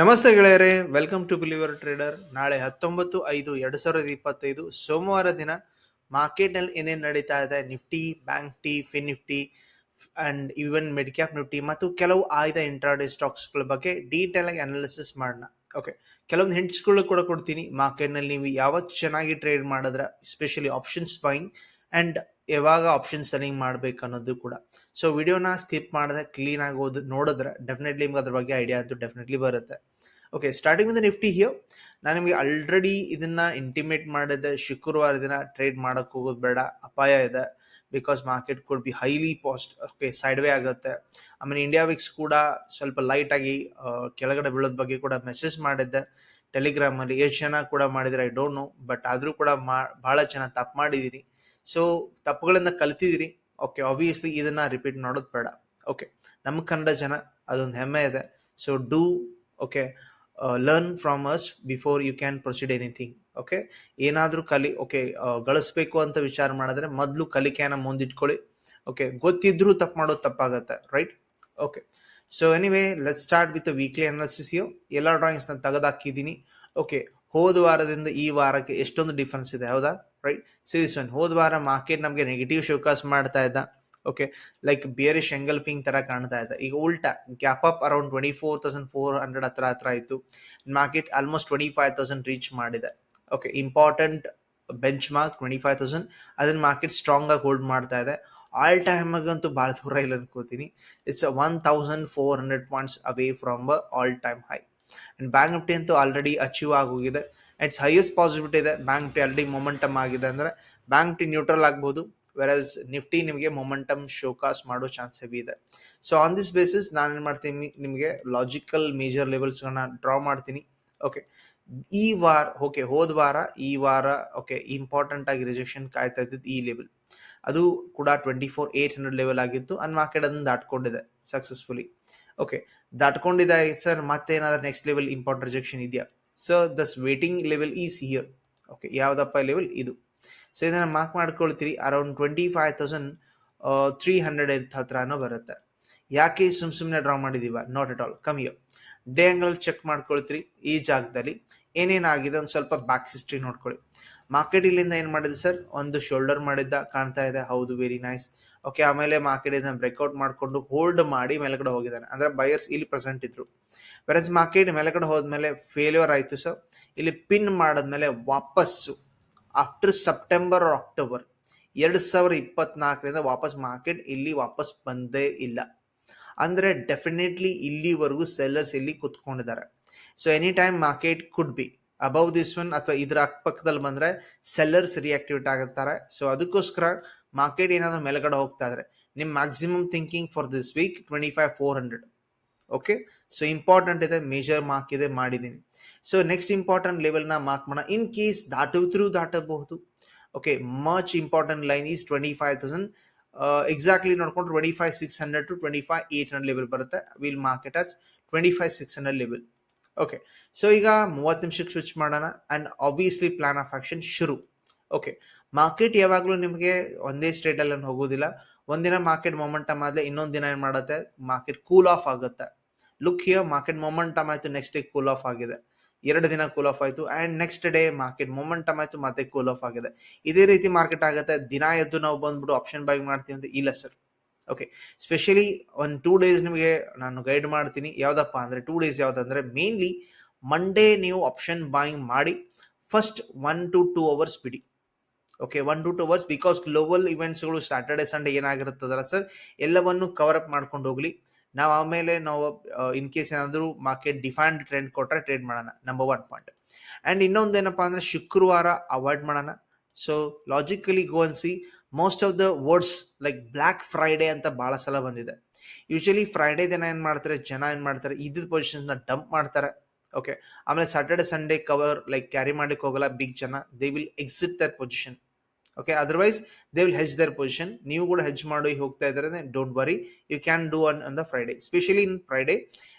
ನಮಸ್ತೆ ಗೆಳೆಯರೇ welcome to believer trader ನಾಳೆ ಹತ್ತೊಂಬತ್ತು ಐದು ಎರಡ್ ಸಾವಿರದ ಇಪ್ಪತ್ತೈದು, ಸೋಮವಾರ ದಿನ ಮಾರ್ಕೆಟ್ನಲ್ಲಿ ಏನೇನು ನಡೀತಾ ಇದೆ? Nifty bank T fin Nifty and even mid cap Nifty ಮತ್ತು ಕೆಲವು ಆಯ್ದ ಇಂಟ್ರಾಡೇ ಸ್ಟಾಕ್ಸ್ಗಳ ಬಗ್ಗೆ ಡೀಟೇಲ್ ಆಗಿ ಅನಾಲಿಸಿಸ್ ಮಾಡೋಣ. ಓಕೆ ಕೆಲವೊಂದು ಹಿಂಟ್ಸ್ಗಳು ಕೂಡ ಕೊಡ್ತೀನಿ. ಮಾರ್ಕೆಟ್ನಲ್ಲಿ ನೀವು ಯಾವಾಗ ಚೆನ್ನಾಗಿ ಟ್ರೇಡ್ ಮಾಡಿದ್ರೆ ಎಸ್ಪೆಷಲಿ ಆಪ್ಷನ್ಸ್ ಬೈಯಿಂಗ್ ಅಂಡ್ ಯಾವಾಗ ಆಪ್ಷನ್ ಸೆಲ್ಲಿಂಗ್ ಮಾಡ್ಬೇಕು ಅನ್ನೋದು ಕೂಡ. ಸೊ ವಿಡಿಯೋನ ಸ್ಕಿಪ್ ಮಾಡಿದ್ರೆ ಕ್ಲೀನ್ ಆಗೋದು ನೋಡಿದ್ರೆ ಡೆಫಿನೆಟ್ಲಿ ನಿಮ್ಗೆ ಅದ್ರ ಬಗ್ಗೆ ಐಡಿಯಾ ಅಂತೂ ಡೆಫಿನೆಟ್ಲಿ ಬರುತ್ತೆ. ಓಕೆ ಸ್ಟಾರ್ಟಿಂಗ್ ವಿತ್ ನಿಫ್ಟಿ ಹಿಯೋ ನಾನು ನಿಮಗೆ ಆಲ್ರೆಡಿ ಇದನ್ನ ಇಂಟಿಮೇಟ್ ಮಾಡಿದ್ದೆ ಶುಕ್ರವಾರ ದಿನ ಟ್ರೇಡ್ ಮಾಡಕ್ ಹೋಗೋದು ಬೇಡ. ಅಪಾಯ ಇದೆ. Because market could be highly fast okay side way ಆಗುತ್ತೆ ಆಮೇಲೆ ಇಂಡಿಯಾ ವಿಕ್ಸ್ ಕೂಡ ಸ್ವಲ್ಪ ಲೈಟ್ ಆಗಿ ಕೆಳಗಡೆ ಬೀಳೋದ್ ಬಗ್ಗೆ ಕೂಡ ಮೆಸೇಜ್ ಮಾಡಿದ್ದೆ. ಟೆಲಿಗ್ರಾಮ್ ಅಲ್ಲಿ ಎಷ್ಟು ಜನ ಕೂಡ ಮಾಡಿದ್ರೆ ಐ ಡೋಂಟ್ ನೋ ಬಟ್ ಆದ್ರೂ ಕೂಡ ಮಾ ಬಹಳ ಜನ ತಪ್ಪು ಮಾಡಿದೀರಿ ಸೊ ತಪ್ಪುಗಳನ್ನ ಕಲ್ತಿದಿರಿ ಓಕೆ ಆಬ್ವಿಯಸ್ಲಿ ಇದನ್ನ ರಿಪೀಟ್ ಮಾಡೋದು ಬೇಡ. ಓಕೆ ನಮ್ಮ ಕನ್ನಡ ಜನ ಅದೊಂದು ಹೆಮ್ಮೆ ಇದೆ. So do okay learn from us before you can proceed anything okay ಏನಾದರೂ ಕಲಿ ಓಕೆ ಗಳಿಸ್ಬೇಕು ಅಂತ ವಿಚಾರ ಮಾಡಿದ್ರೆ ಮೊದಲು ಕಲಿಕೆಯನ್ನ ಮುಂದಿಟ್ಕೊಳ್ಳಿ. ಓಕೆ ಗೊತ್ತಿದ್ರೂ ತಪ್ಪು ಮಾಡೋದು ತಪ್ಪಾಗತ್ತೆ right okay so anyway let start with weekly analysis ಎಲ್ಲ ಡ್ರಾಯಿಂಗ್ಸ್ನ ತೆಗೆದಾಕಿದ್ದೀನಿ. ಓಕೆ ಹೋದ ವಾರದಿಂದ ಈ ವಾರಕ್ಕೆ ಎಷ್ಟೊಂದು ಡಿಫ್ರೆನ್ಸ್ ಇದೆ, ಹೌದಾ? ರೈಟ್ ಸಿರೀಸ್ ಒನ್ ಹೋದ ವಾರ ಮಾರ್ಕೆಟ್ ನಮಗೆ ನೆಗೆಟಿವ್ ಶೋಕಾಸ್ ಮಾಡ್ತಾ ಇದ್ದ. ಓಕೆ ಲೈಕ್ ಬಿಯರಿಶ್ ಎಂಗಲ್ಫಿಂಗ್ ತರ ಕಾಣ್ತಾ ಇದ್ದ. ಈಗ ಉಲ್ಟಾ gap up around twenty four thousand four hundred ಹತ್ರ ಹತ್ರ ಆಯಿತು. Market almost twenty five thousand reach ಮಾಡಿದೆ. Okay important benchmark twenty five thousand ಅದನ್ನ ಮಾರ್ಕೆಟ್ ಸ್ಟ್ರಾಂಗ್ ಆಗಿ ಹೋಲ್ಡ್ ಮಾಡ್ತಾ ಇದೆ. ಆಲ್ ಟೈಮ್ ಆಗಂತೂ ಭಾಳ ದೂರ ಇಲ್ಲ ಅನ್ಕೋತೀನಿ. It's one thousand four hundred points away from all time high and bank Nifty ಅಂತೂ ಆಲ್ರೆಡಿ ಅಚೀವ್ ಆಗೋಗಿದೆ. ಇಟ್ಸ್ ಹೈಯೆಸ್ಟ್ ಪಾಸಿಬಿಲಿಟಿ ಇದೆ. ಬ್ಯಾಂಕ್ ಟಿ ಆಲ್ರೆಡಿ ಮೊಮೆಂಟಮ್ ಆಗಿದೆ ಅಂದ್ರೆ ಬ್ಯಾಂಕ್ ಟಿ ನ್ಯೂಟ್ರಲ್ ಆಗ್ಬೋದು. ವೆರಸ್ ನಿಫ್ಟಿ ನಿಮಗೆ ಮೊಮೆಂಟಮ್ ಶೋಕಾಸ್ ಮಾಡೋ ಚಾನ್ಸ್ ಹೆವಿ ಇದೆ. So on this basis ನಾನು ಏನು ಮಾಡ್ತೀನಿ, ನಿಮಗೆ ಲಾಜಿಕಲ್ ಮೇಜರ್ ಲೆವೆಲ್ಸ್ಗಳನ್ನ ಡ್ರಾ ಮಾಡ್ತೀನಿ. ಓಕೆ ಈ ವಾರ ಓಕೆ ಹೋದ ವಾರ, ಈ ವಾರ ಓಕೆ ಇಂಪಾರ್ಟೆಂಟ್ ಆಗಿ ರಿಜೆಕ್ಷನ್ ಕಾಯ್ತಾ ಇದ್ದಿದ್ದು ಈ ಲೆವೆಲ್ ಅದು ಕೂಡ twenty four eight hundred level ಆಗಿತ್ತು ಅನ್ ಮಾರ್ಕೆಟ್ ಅದನ್ನು ದಾಟ್ಕೊಂಡಿದೆ ಸಕ್ಸಸ್ಫುಲಿ ಓಕೆ ದಾಟ್ಕೊಂಡಿದೆ ಸರ್ ಮತ್ತೆ ಏನಾದ್ರು ನೆಕ್ಸ್ಟ್ ಲೆವೆಲ್ ಇಂಪಾರ್ಟೆಂಟ್ ರಿಜೆಕ್ಷನ್ ಇದೆಯಾ? So thus waiting level is here okay ಯಾವ್ದಪ್ಪ ಲೆವೆಲ್ ಇದು. ಸೊ ಇದನ್ನ mark ಮಾಡ್ಕೊಳ್ತೀರಿ around twenty five thousand three hundred ಹತ್ರನೂ ಬರುತ್ತೆ. ಯಾಕೆ ಸುಮ್ ಸುಮ್ಮನೆ ಡ್ರಾ ಮಾಡಿದೀವ? ನಾಟ್ ಅಟ್ ಆಲ್ ಕಮ್ಮಿಯೋ ಡೇ ಆಂಗಲ್ ಚೆಕ್ ಮಾಡ್ಕೊಳ್ತೀರಿ, ಈ ಜಾಗದಲ್ಲಿ. ಏನೇನಾಗಿದೆ ಒಂದು ಸ್ವಲ್ಪ ಬ್ಯಾಕ್ ಹಿಸ್ಟ್ರಿ ನೋಡ್ಕೊಳ್ಳಿ. ಮಾರ್ಕೆಟ್ ಇಲ್ಲಿಂದ ಏನು ಮಾಡಿದೆ ಸರ್ ಒಂದು ಶೋಲ್ಡರ್ ಮಾಡಿದ್ದ, ಕಾಣ್ತಾ ಇದೆ. ಹೌದು ವೆರಿ ನೈಸ್ ಓಕೆ ಆಮೇಲೆ ಮಾರ್ಕೆಟ್ ಇದನ್ನ ಬ್ರೇಕ್ಔಟ್ ಮಾಡಿಕೊಂಡು ಹೋಲ್ಡ್ ಮಾಡಿ ಮೇಲ್ಗಡೆ ಹೋಗಿದ್ದಾನೆ. ಅಂದ್ರೆ ಬಯರ್ಸ್ ಇಲ್ಲಿ ಪ್ರೆಸೆಂಟ್ ಇದ್ರು. ವೆರಸ್ ಮಾರ್ಕೆಟ್ ಮೇಲ್ಗಡೆ ಹೋದ್ಮೇಲೆ ಫೇಲ್ಯೂರ್ ಆಯ್ತು ಸೊ ಇಲ್ಲಿ ಪಿನ್ ಮಾಡಿದ್ಮೇಲೆ ವಾಪಸ್ಸು ಆಫ್ಟರ್ ಸೆಪ್ಟೆಂಬರ್ ಅಕ್ಟೋಬರ್ ಎರಡು ಸಾವಿರ ಇಪ್ಪತ್ನಾಲ್ಕರಿಂದ ವಾಪಸ್ ಮಾರ್ಕೆಟ್ ಇಲ್ಲಿ ವಾಪಸ್ ಬಂದೇ ಇಲ್ಲ. ಅಂದ್ರೆ ಡೆಫಿನೆಟ್ಲಿ ಇಲ್ಲಿವರೆಗೂ ಸೆಲ್ಲರ್ಸ್ ಇಲ್ಲಿ ಕುತ್ಕೊಂಡಿದ್ದಾರೆ. So any time market could be above this one ಅಥವಾ ಇದ್ರ ಅಕ್ಕಪಕ್ಕದಲ್ಲಿ ಬಂದ್ರೆ ಸೆಲ್ಲರ್ಸ್ ರಿಯಾಕ್ಟಿವೇಟ್ ಆಗುತ್ತಾರೆ. ಸೊ ಅದಕ್ಕೋಸ್ಕರ ಮಾರ್ಕೆಟ್ ಏನಾದರೂ ಮೇಲ್ಗಡೆ ಹೋಗ್ತಾ ಇದ್ರೆ ನಿಮ್ಮ maximum thinking for this week twenty five four hundred okay so important ಇದೆ ಮೇಜರ್ ಮಾರ್ಕ್ ಇದೆ ಮಾಡಿದ್ದೀನಿ. ಸೊ ನೆಕ್ಸ್ಟ್ ಇಂಪಾರ್ಟೆಂಟ್ ಲೆವೆಲ್ನ ಮಾರ್ಕ್ ಮಾಡೋಣ. ಇನ್ ಕೇಸ್ ದಾಟಿದ್ರೂ ದಾಟಬಹುದು. Okay much important line is twenty five thousand exactly ನೋಡ್ಕೊಂಡು twenty five six hundred to twenty five eight hundred level ಬರುತ್ತೆ. Will market as twenty five six hundred level okay so ಈಗ ಮೂವತ್ತು ನಿಮಿಷಕ್ಕೆ switch ಮಾಡೋಣ. And obviously plan of action ಶುರು. Okay market ಯಾವಾಗಲೂ ನಿಮಗೆ ಒಂದೇ ಸ್ಟೇಟಲ್ಲಿ ಹೋಗೋದಿಲ್ಲ. ಒಂದಿನ ಮಾರ್ಕೆಟ್ ಮೊಮೆಂಟಮ್ ಆದ್ರೆ ಇನ್ನೊಂದು ದಿನ ಏನು ಮಾಡುತ್ತೆ? ಮಾರ್ಕೆಟ್ ಕೂಲ್ ಆಫ್ ಆಗುತ್ತೆ. ಲುಕ್ ಹಿಯರ್ ಮಾರ್ಕೆಟ್ ಮೊಮೆಂಟಮ್ ಆಯ್ತು ನೆಕ್ಸ್ಟ್ ಡೇ ಕೂಲ್ ಆಫ್ ಆಗಿದೆ. ಎರಡು ದಿನ ಕೂಲ್ ಆಫ್ ಆಯ್ತು and next day market momentum ಆಯ್ತು, ಮತ್ತೆ ಕೂಲ್ ಆಫ್ ಆಗಿದೆ. ಇದೇ ರೀತಿ ಮಾರ್ಕೆಟ್ ಆಗುತ್ತೆ. ದಿನ ಎದ್ದು ನಾವು ಬಂದ್ಬಿಟ್ಟು ಆಪ್ಷನ್ ಬೈ ಮಾಡ್ತೀವಿ ಅಂತ ಇಲ್ಲ ಸರ್ ಓಕೆ ಸ್ಪೆಷಲಿ ಒಂದು ಟೂ ಡೇಸ್ ನಿಮಗೆ ನಾನು ಗೈಡ್ ಮಾಡ್ತೀನಿ. ಯಾವ್ದಪ್ಪ ಅಂದ್ರೆ ಟೂ ಡೇಸ್ ಯಾವ್ದಂದ್ರೆ ಮೇನ್ಲಿ ಮಂಡೇ ನೀವು ಆಪ್ಷನ್ ಬಾಯಿಂಗ್ ಮಾಡಿ first one to two hours ಬಿಡಿ. Okay one to two hours because global ಇವೆಂಟ್ಸ್ಗಳು Saturday Sunday ಏನಾಗಿರುತ್ತದಲ್ಲ ಸರ್ ಎಲ್ಲವನ್ನು ಕವರ್ ಅಪ್ ಮಾಡ್ಕೊಂಡು ಹೋಗ್ಲಿ. ನಾವು ಆಮೇಲೆ ನಾವು ಇನ್ ಕೇಸ್ ಏನಾದರೂ ಮಾರ್ಕೆಟ್ ಡಿಫೈನ್ಡ್ ಟ್ರೆಂಡ್ ಕೊಟ್ಟರೆ ಟ್ರೇಡ್ ಮಾಡೋಣ ನಂಬರ್ ಒನ್ ಪಾಯಿಂಟ್ ಆ್ಯಂಡ್ ಇನ್ನೊಂದು ಏನಪ್ಪಾ ಅಂದ್ರೆ ಶುಕ್ರವಾರ ಅವಾಯ್ಡ್ ಮಾಡೋಣ. So logically go and see most of the words like black Friday ಅಂತ ಬಹಳ ಸಲ ಬಂದಿದೆ. ಯೂಶಲಿ ಫ್ರೈಡೇ ದಿನ ಏನು ಮಾಡ್ತಾರೆ, ಜನ ಏನ್ ಮಾಡ್ತಾರೆ ಇದ್ದ ನ ಡಂಪ್ ಮಾಡ್ತಾರೆ. ಓಕೆ ಆಮೇಲೆ Saturday Sunday cover like carry ಮಾಡ್ಲಿಕ್ಕೆ ಹೋಗಲ್ಲ ಬಿಗ್ ಜನ they will exit their position okay otherwise they will hedge their position ನೀವು ಕೂಡ ಹೆಜ್ ಮಾಡಿ ಹೋಗ್ತಾ ಇದ್ದಾರೆ don't worry you can do on on the Friday specially in Friday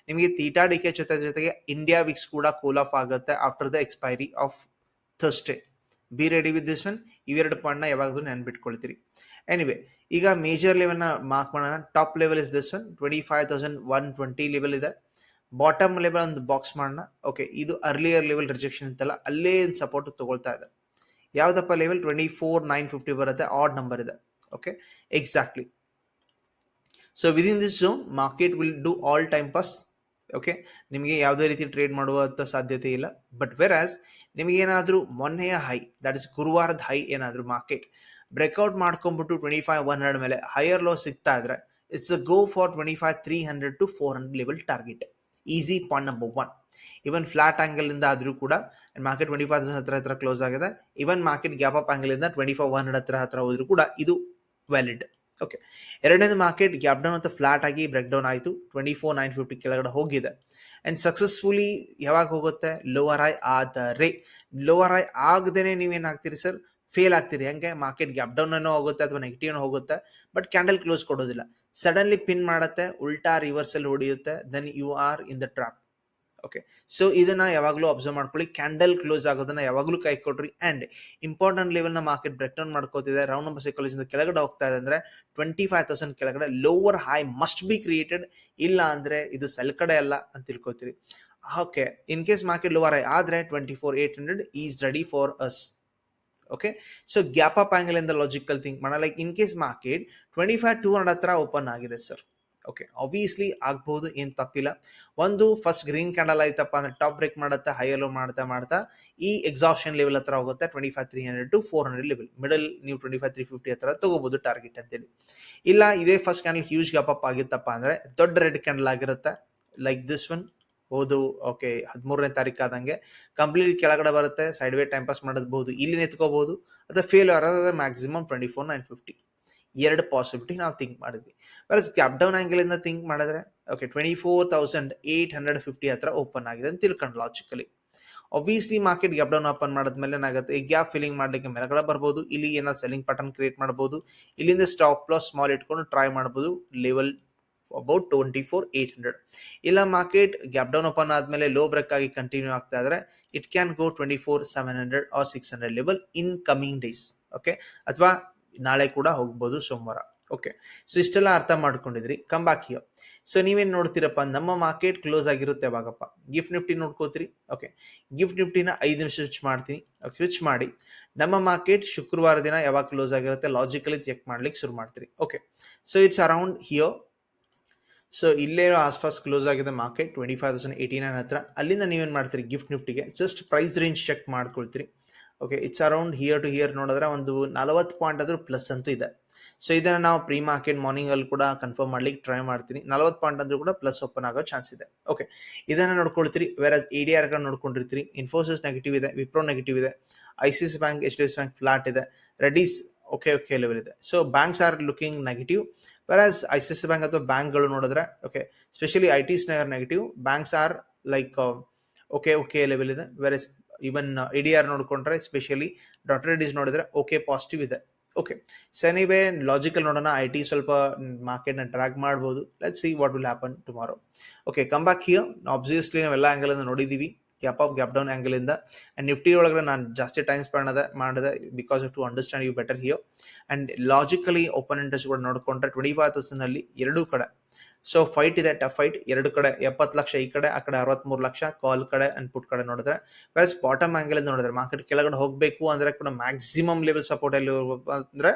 ನಿಮಗೆ theta decay ಜೊತೆ, ಜೊತೆಗೆ ಇಂಡಿಯಾ ವಿಕ್ಸ್ ಕೂಡ ಕೂಲ್ ಆಫ್ ಆಗುತ್ತೆ after the expiry of Thursday be ready with this one ಇವೆರಡು ಪಾಯಿಂಟ್ನ ಯಾವಾಗಲೂ ನೆನ್ಪಿಟ್ಕೊಳ್ತೀರಿ. ಎನಿವೆ ಈಗ ಮೇಜರ್ ಲೆವೆಲ್ನ ಮಾರ್ಕ್ ಮಾಡೋಣ. Top level is this one twenty five thousand one twenty level ಇದೆ. ಬಾಟಮ್ ಲೆವೆಲ್ ಒಂದು ಬಾಕ್ಸ್ ಮಾಡೋಣ. ಓಕೆ ಇದು ಅರ್ಲಿಯರ್ ಲೆವೆಲ್ ರಿಜೆಕ್ಷನ್ ಅಂತಲ್ಲ ಅಲ್ಲೇ ಸಪೋರ್ಟ್ ತಗೊಳ್ತಾ ಇದೆ. ಯಾವ್ದಪ್ಪ level twenty four nine fifty ಬರುತ್ತೆ ಆಡ್ ನಂಬರ್ ಇದೆ. Okay exactly so within this zone market will do all time pass okay ನಿಮಗೆ ಯಾವುದೇ ರೀತಿ ಟ್ರೇಡ್ ಮಾಡುವಂಥ ಸಾಧ್ಯತೆ ಇಲ್ಲ. ಬಟ್ ವೆರ್ ಆಸ್ ನಿಮಗೇನಾದರೂ ಮೊನ್ನೆಯ ಹೈ ದಟ್ ಇಸ್ ಗುರುವಾರದ ಹೈ ಏನಾದರೂ ಮಾರ್ಕೆಟ್ ಬ್ರೇಕ್ಔಟ್ ಮಾಡ್ಕೊಂಡ್ಬಿಟ್ಟು ಟ್ವೆಂಟಿ ಫೈವ್ ಒನ್ ಹಂಡ್ರೆಡ್ ಮೇಲೆ ಹೈಯರ್ ಲೋ ಸಿಗ್ತಾ ಇದ್ರೆ it's a go for twenty five three hundred to four hundred level target easy point number one even flat angle ಇಂದ ಆದ್ರೂ ಕೂಡ market twenty five ಹತ್ರ ಹತ್ರ close ಆಗಿದೆ. Even market gap up angle ಇಂದ twenty five one ಹತ್ರ ಹತ್ರ ಹೋದ್ರು ಕೂಡ ಇದು ವ್ಯಾಲಿಡ್ ಓಕೆ ಎರಡನೇದು ಮಾರ್ಕೆಟ್ ಗ್ಯಾಪ್ ಡೌನ್ ಅಂತ ಫ್ಲಾಟ್ ಆಗಿ ಬ್ರೇಕ್ ಡೌನ್ ಆಯಿತು. ಟ್ವೆಂಟಿ ಫೋರ್ ನೈನ್ ಫಿಫ್ಟಿ ಕೆಳಗಡೆ ಹೋಗಿದೆ. ಅಂಡ್ ಸಕ್ಸಸ್ಫುಲಿ ಯಾವಾಗ ಹೋಗುತ್ತೆ? ಲೋವರ್ ಐ ಆದರೆ. ಲೋವರ್ ಐ ಆಗದೇನೆ ನೀವೇನಾಗ್ತೀರಿ ಸರ್ ಫೇಲ್ ಆಗ್ತೀರಿ. ಹಂಗೆ ಮಾರ್ಕೆಟ್ ಗ್ಯಾಪ್ ಡೌನ್ ಹೋಗುತ್ತೆ ಅಥವಾ ನೆಗೆಟಿವ್ ಹೋಗುತ್ತೆ. ಬಟ್ ಕ್ಯಾಂಡಲ್ ಕ್ಲೋಸ್ ಕೊಡೋದಿಲ್ಲ. ಸಡನ್ಲಿ ಪಿನ್ ಮಾಡುತ್ತೆ, ಉಲ್ಟಾ reversal ಹೊಡೆಯುತ್ತೆ then you are in the trap okay so ಇದನ್ನ ಯಾವಾಗಲೂ ಅಬ್ಸರ್ವ್ ಮಾಡ್ಕೊಳ್ಳಿ. ಕ್ಯಾಂಡಲ್ ಕ್ಲೋಸ್ ಆಗೋದನ್ನ ಯಾವಾಗಲೂ ಕೈ ಕೊಡ್ರಿ. ಅಂಡ್ ಇಂಪಾರ್ಟೆಂಟ್ ಲೆವೆಲ್ನ ಮಾರ್ಕೆಟ್ ಬ್ರೇಕ್ ಡೌನ್ ಮಾಡ್ಕೋತಿದೆ. ರೌಂಡ್ ನಂಬರ್ ಸೈಕಾಲಜಿಂದ ಕೆಳಗಡೆ ಹೋಗ್ತಾ ಇದೆ ಅಂದ್ರೆ ಟ್ವೆಂಟಿ ಫೈವ್ ತೌಸಂಡ್ ಕೆಳಗಡೆ lower high must be created ಇಲ್ಲ ಅಂದ್ರೆ ಇದು ಸೆಲ್ ಕಡೆ ಅಲ್ಲ ಅಂತ ತಿಳ್ಕೊತೀರಿ. Okay in case market lower high ಆದ್ರೆ twenty four eight hundred is ready for us okay so gap up angle ಇಂದ ಲಾಜಿಕಲ್ ಥಿಂಕ್ ಮಾಡೋಣ like in case market twenty five two hundred ಹತ್ರ ಓಪನ್ ಆಗಿದೆ sir okay obviously ಆಗ್ಬಹುದು ಏನು ತಪ್ಪಿಲ್ಲ. ಒಂದು first green candle ಆಯ್ತಪ್ಪ ಅಂದ್ರೆ ಟಾಪ್ ಬ್ರೇಕ್ ಮಾಡುತ್ತಾ ಹೈಯರ್ ಮಾಡ್ತಾ ಮಾಡ್ತಾ ಈ ಎಕ್ಸಾಪ್ಷನ್ ಲೆವೆಲ್ ಹತ್ರ ಹೋಗುತ್ತೆ twenty five three hundred to four hundred level middle ನೀವು ಟ್ವೆಂಟಿ ಫೈವ್ ತ್ರೀ ಫಿಫ್ಟಿ ಹತ್ರ ತಗೋಬಹುದು ಟಾರ್ಗೆಟ್ ಅಂತೇಳಿ. ಇಲ್ಲ, ಇದೇ first candle huge gap up ಆಗಿತ್ತಪ್ಪ ಅಂದ್ರೆ ದೊಡ್ಡ ರೆಡ್ ಕ್ಯಾಂಡಲ್ ಆಗಿರುತ್ತೆ ಲೈಕ್ ದಿಸ್ ಒನ್ ಹೋದು ಓಕೆ, ಹದಿಮೂರನೇ ತಾರೀಕು ಆದಂಗೆ ಕಂಪ್ಲೀಟ್ ಕೆಳಗಡೆ ಬರುತ್ತೆ ಸೈಡ್ ವೇ ಟೈಮ್ ಪಾಸ್ ಮಾಡಬಹುದು, ಇಲ್ಲಿ ನಿಂತ್ಕೋಬಹುದು, ಅಥವಾ ಫೇಲ್ ಆದ್ರೆ maximum twenty four nine fifty ಎರಡು ಪಾಸಿಬಿಲಿಟಿ ನಾವು ಥಿಂಕ್ ಮಾಡಿದ್ವಿ. ಬಸ್ ಗ್ಯಾಪ್ ಡೌನ್ ಆಂಗಲ್ ಇಂದ ಥಿಂಕ್ ಮಾಡಿದ್ರೆ okay twenty four thousand eight hundred fifty ಹತ್ರ ಓಪನ್ ಆಗಿದೆ ಅಂತ ತಿಳ್ಕೊಂಡು logically obviously market gap down open ಮಾಡಿದ್ಮೇಲೆ ಏನಾಗುತ್ತೆ, ಈ ಗ್ಯಾಪ್ ಫಿಲ್ಲಿಂಗ್ ಮಾಡಲಿಕ್ಕೆ ಮೇಲ್ಗಡೆ ಬರ್ಬೋದು, ಇಲ್ಲಿ ಏನೋ ಸೆಲ್ಲಿಂಗ್ ಪ್ಯಾಟರ್ನ್ ಕ್ರಿಯೇಟ್ ಮಾಡ್ಬೋದು ಇಲ್ಲಿಂದ ಸ್ಟಾಪ್ ಲಾಸ್ ಸ್ಮಾಲ್ ಇಟ್ಕೊಂಡು ಟ್ರೈ ಮಾಡ್ಬೋದು level about twenty four eight hundred ಇಲ್ಲ ಮಾರ್ಕೆಟ್ ಗ್ಯಾಪ್ ಡೌನ್ ಓಪನ್ ಆದ್ಮೇಲೆ ಲೋ ಬ್ರೇಕ್ ಆಗಿ ಕಂಟಿನ್ಯೂ ಆಗ್ತಾ ಇದ್ರೆ it can go twenty four seven hundred or six hundred level in coming days okay ಅಥವಾ ನಾಳೆ ಕೂಡ ಹೋಗ್ಬೋದು ಸೋಮವಾರ ಓಕೆ ಸೊ ಇಷ್ಟೆಲ್ಲ ಅರ್ಥ ಮಾಡ್ಕೊಂಡಿದ್ರಿ. ಹಿಯರ್ ಸೊ ನೀವೇನ್ ನೋಡ್ತೀರಪ್ಪ? ನಮ್ಮ ಮಾರ್ಕೆಟ್ ಕ್ಲೋಸ್ ಆಗಿರುತ್ತೆ ಯಾವಾಗಪ್ಪ? ಗಿಫ್ಟ್ ನಿಫ್ಟಿ ನೋಡ್ಕೋತೀರಿ ಓಕೆ ಗಿಫ್ಟ್ ನಿಫ್ಟಿನ ಐದು ನಿಮಿಷ ಸ್ವಿಚ್ ಮಾಡ್ತೀನಿ ಸ್ವಿಚ್ ಮಾಡಿ. ನಮ್ಮ ಮಾರ್ಕೆಟ್ ಶುಕ್ರವಾರ ದಿನ ಯಾವಾಗ ಕ್ಲೋಸ್ ಆಗಿರುತ್ತೆ ಲಾಜಿಕಲಿ ಚೆಕ್ ಮಾಡ್ಲಿಕ್ಕೆ ಶುರು ಮಾಡ್ತೀರಿ okay so it's around here so ಇಲ್ಲೇ ಆಸ್ಪಾಸ್ ಕ್ಲೋಸ್ ಆಗಿದೆ market twenty five thousand eighty nine ಹತ್ರ, ಅಲ್ಲಿಂದ ನೀವೇನು ಮಾಡ್ತೀರಿ? ಗಿಫ್ಟ್ ನಿಫ್ಟಿಗೆ just price range check ಮಾಡ್ಕೊಳ್ತೀರಿ. Okay it's around here to here ನೋಡಿದ್ರೆ ಒಂದು ನಲವತ್ತು ಪಾಯಿಂಟ್ ಆದರೂ ಪ್ಲಸ್ ಅಂತೂ ಇದೆ. ಸೊ ಇದನ್ನು ನಾವು ಪ್ರೀ ಮಾರ್ಕೆಟ್ ಮಾರ್ನಿಂಗ್ ಅಲ್ಲಿ ಕೂಡ ಕನ್ಫರ್ಮ್ ಮಾಡ್ಲಿಕ್ಕೆ ಟ್ರೈ ಮಾಡ್ತೀನಿ. ನಲವತ್ತು ಪಾಯಿಂಟ್ ಅಂದ್ರೂ ಕೂಡ ಪ್ಲಸ್ ಓಪನ್ ಆಗೋ ಚಾನ್ಸ್ ಇದೆ. ಓಕೆ ಇದನ್ನು ನೋಡ್ಕೊಳ್ತೀರಿ. Where as A D R ನೋಡ್ಕೊಂಡಿರ್ತೀರಿ. Infosys negative ಇದೆ ವಿಪ್ರೋ ನೆಗೆಟಿವ್ ಇದೆ I C C bank H D F bank flat ಇದೆ. ರೆಡೀಸ್ ಓಕೆ ಓಕೆ ಲೆವೆಲ್ ಇದೆ. So banks are looking negative versus I C C bank ಅಥವಾ ಬ್ಯಾಂಕ್ಗಳು ನೋಡಿದ್ರೆ okay specially I T ಸ್ನೇಹರ್ negative banks are like okay okay level ಇದೆ. Versus even E D R ನೋಡ್ಕೊಂಡ್ರೆ specially doctor ಡಿಸ್ ನೋಡಿದ್ರೆ okay positive ಇದೆ. Okay so anyway logical ನೋಡೋಣ. I T ಸ್ವಲ್ಪ ಮಾರ್ಕೆಟ್ನ ಟ್ರ್ಯಾಕ್ ಮಾಡ್ಬೋದು. Let see what will happen tomorrow okay come back here obviously ನಾವೆಲ್ಲ ಆ್ಯಂಗಲಿಂದ ನೋಡಿದ್ದೀವಿ. Gap of gap down angle ಇಂದ. ಆ್ಯಂಡ್ ನಿಫ್ಟಿ ಒಳಗಡೆ ನಾನು ಜಾಸ್ತಿ ಟೈಮ್ ಸ್ಪೆಂಡ್ ಅದ ಮಾಡಿದೆ because to understand you better here and logically open interest ಕೂಡ ನೋಡಿಕೊಂಡ್ರೆ ಟ್ವೆಂಟಿ ಫೈವ್ ತೌಸಂಡ್ನಲ್ಲಿ ಎರಡೂ ಕಡೆ. ಸೊ ಫೈಟ್ ಇದೆ ಟಫ್ ಫೈಟ್ ಎರಡು ಕಡೆ ಎಪ್ಪತ್ತು ಲಕ್ಷ ಈ ಕಡೆ, ಆ ಕಡೆ ಅರವತ್ಮೂರು ಲಕ್ಷ ಕಾಲ್ ಕಡೆ ಅಂಡ್ ಪುಟ್ ಕಡೆ ನೋಡಿದ್ರೆ. ವೆಸ್ ಬಾಟಮ್ ಆಂಗಲ್ ನೋಡಿದ್ರೆ ಮಾರ್ಕೆಟ್ ಕೆಳಗಡೆ ಹೋಗಬೇಕು ಅಂದ್ರೆ ಕೂಡ ಮ್ಯಾಕ್ಸಿಮಮ್ ಲೆವೆಲ್ ಸಪೋರ್ಟ್ ಅಲ್ಲಿ ಅಂದ್ರೆ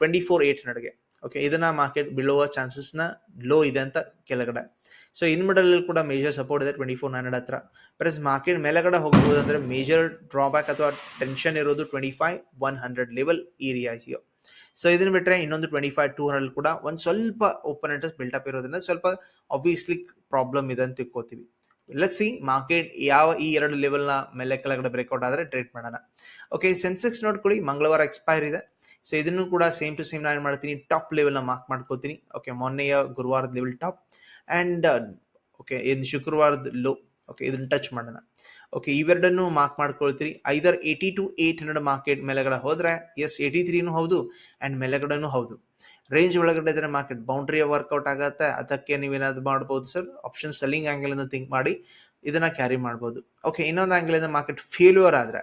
ಟ್ವೆಂಟಿ ಫೋರ್ ಏಟ್ ಹಂಡ್ರೆಡ್ಗೆ ಓಕೆ ಇದನ್ನ ಮಾರ್ಕೆಟ್ ಬೀಳುವ ಚಾನ್ಸಸ್ನ ಲೋ ಇದೆ ಅಂತ ಕೆಳಗಡೆ. ಸೊ ಇನ್ ಮಿಡಲ್ ಕೂಡ ಮೇಜರ್ ಸಪೋರ್ಟ್ ಇದೆ ಟ್ವೆಂಟಿ ಫೋರ್ ಹಂಡ್ರೆಡ್ ಹತ್ರ. ಪ್ಲಸ್ ಮಾರ್ಕೆಟ್ ಮೇಲೆಗಡೆ ಹೋಗ್ಬೋದು ಅಂದ್ರೆ ಮೇಜರ್ ಡ್ರಾಬ್ಯಾಕ್ ಅಥವಾ ಟೆನ್ಷನ್ ಇರೋದು twenty five one hundred level ಈ ರಿಯಾಯಿಸಿಯೋ ಸೊ ಇದನ್ನ ಬಿಟ್ಟರೆ ಇನ್ನೊಂದು ಟ್ವೆಂಟಿ ಫೈವ್ ಟೂ ಹಂಡ್ರೆಡ್ ಕೂಡ ಒಂದು ಸ್ವಲ್ಪ ಓಪನ್ ಇಂಟ್ರೆಸ್ಟ್ ಅಪ್ ಇರೋದ್ರಿಂದ ಸ್ವಲ್ಪ ಆಬ್ವಿಯಸ್ಲಿ ಪ್ರಾಬ್ಲಮ್ ಇದೆ ಅಂತ ತಿಳ್ಕೊತೀವಿ. ಲೆಟ್ ಸಿ ಮಾರ್ಕೆಟ್ ಯಾವ ಈ ಎರಡು ಲೆವೆಲ್ನ ಮೇಲೆ ಕೆಳಗಡೆ ಬ್ರೇಕ್ಔಟ್ ಆದರೆ ಟ್ರೇಡ್ ಮಾಡೋಣ. ಓಕೆ ಸೆನ್ಸೆಕ್ಸ್ ನೋಡ್ಕೊಳ್ಳಿ ಮಂಗಳವಾರ ಎಕ್ಸ್ಪೈರ್ ಇದೆ. ಸೊ ಇದನ್ನು ಕೂಡ ಸೇಮ್ ಟು ಸೇಮ್ ನಾನು ಮಾಡ್ತೀನಿ ಟಾಪ್ ಲೆವೆಲ್ನ ಮಾರ್ಕ್ ಮಾಡ್ಕೋತೀನಿ. ಓಕೆ ಮೊನ್ನೆಯ ಗುರುವಾರದ ಲೆವೆಲ್ ಟಾಪ್ ಆ್ಯಂಡ್ ಓಕೆ ಇನ್ನು ಶುಕ್ರವಾರದ ಲೋ ಓಕೆ ಇದನ್ನ ಟಚ್ ಮಾಡೋಣ. ಓಕೆ ಇವೆರಡನ್ನು mark ಮಾಡ್ಕೊಳ್ತೀರಿ. Either eighty two eight hundred market ಮೇಲೆಗಡೆ ಹೋದ್ರೆ ಎಸ್ ಏಯ್ಟಿ ತ್ರೀನೂ ಹೌದು ಆ್ಯಂಡ್ ಮೇಲೆಗಡೆನೂ ಹೌದು. ರೇಂಜ್ ಒಳಗಡೆ ಇದ್ರೆ ಮಾರ್ಕೆಟ್ ಬೌಂಡ್ರಿ ವರ್ಕೌಟ್ ಆಗುತ್ತೆ, ಅದಕ್ಕೆ ನೀವೇನಾದ್ರು ಮಾಡ್ಬೋದು ಸರ್ ಆಪ್ಷನ್ ಸೆಲ್ಲಿಂಗ್ ಆ್ಯಂಗಲಿಂದ ಥಿಂಕ್ ಮಾಡಿ, ಇದನ್ನ ಕ್ಯಾರಿ ಮಾಡ್ಬೋದು. ಓಕೆ ಇನ್ನೊಂದು ಆ್ಯಂಗಲಿಂದ ಮಾರ್ಕೆಟ್ ಫೇಲ್ಯೂರ್ ಆದರೆ